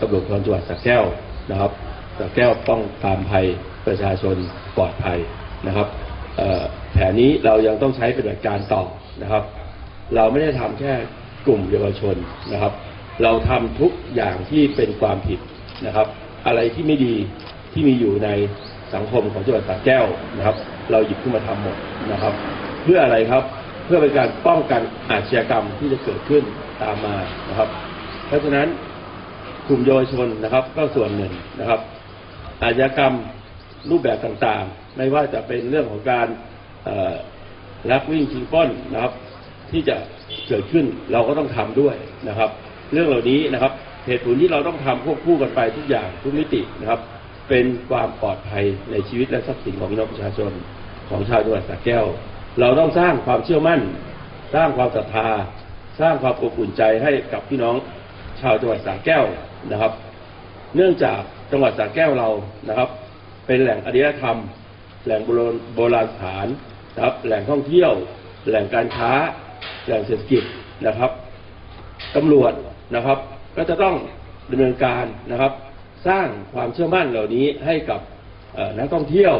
ตำรวจภูธรจังหวัดสระแก้วนะครับสระแก้วป้องปรามภัยประชาชนปลอดภัยนะครับเอ่อแผนนี้เรายังต้องใช้ปฏิบัติการต่อนะครับ เราไม่ได้ทำแค่กลุ่มเยาวชนนะครับ เราทำทุกอย่างที่เป็นความผิดนะครับ อะไรที่ไม่ดีที่มีอยู่ในสังคมของจังหวัดสระแก้วนะครับ เราหยิบขึ้นมาทำหมดนะครับ เพื่ออะไรครับเพื่อเป็นการป้องกันอาชญากรรมที่จะเกิดขึ้นตามมานะครับ เพราะฉะนั้น ลุ่มเยาวชนนะครับ ก็ส่วนหนึ่งนะครับ อาชญากรรมรูปแบบต่างๆ ไม่ว่าจะเป็นเรื่องของการลักวิ่งชิงปล้นนะครับ ที่จะเกิดขึ้นเราก็ต้องทำด้วยนะครับ เรื่องเหล่านี้นะครับเหตุผลที่เราต้องทำควบคู่กันไปทุกอย่างทุกมิตินะครับ เป็นความปลอดภัยในชีวิตและทรัพย์สินของพี่น้องประชาชนของชาวจังหวัดสระแก้ว เราต้องสร้างความเชื่อมั่น สร้างความศรัทธา สร้างความอบอุ่นใจให้กับพี่น้อง ชาวจังหวัดสระแก้วนะครับ เนื่องจากจังหวัดสระแก้วเรานะครับ เป็นแหล่งอารยธรรม แหล่งโบราณสถานนะครับ แหล่งท่องเที่ยว แหล่งการค้า แหล่งเศรษฐกิจนะครับตำรวจนะครับ ก็จะต้องดำเนินการนะครับ สร้างความเชื่อมั่นเหล่านี้ให้กับนักท่องเที่ยว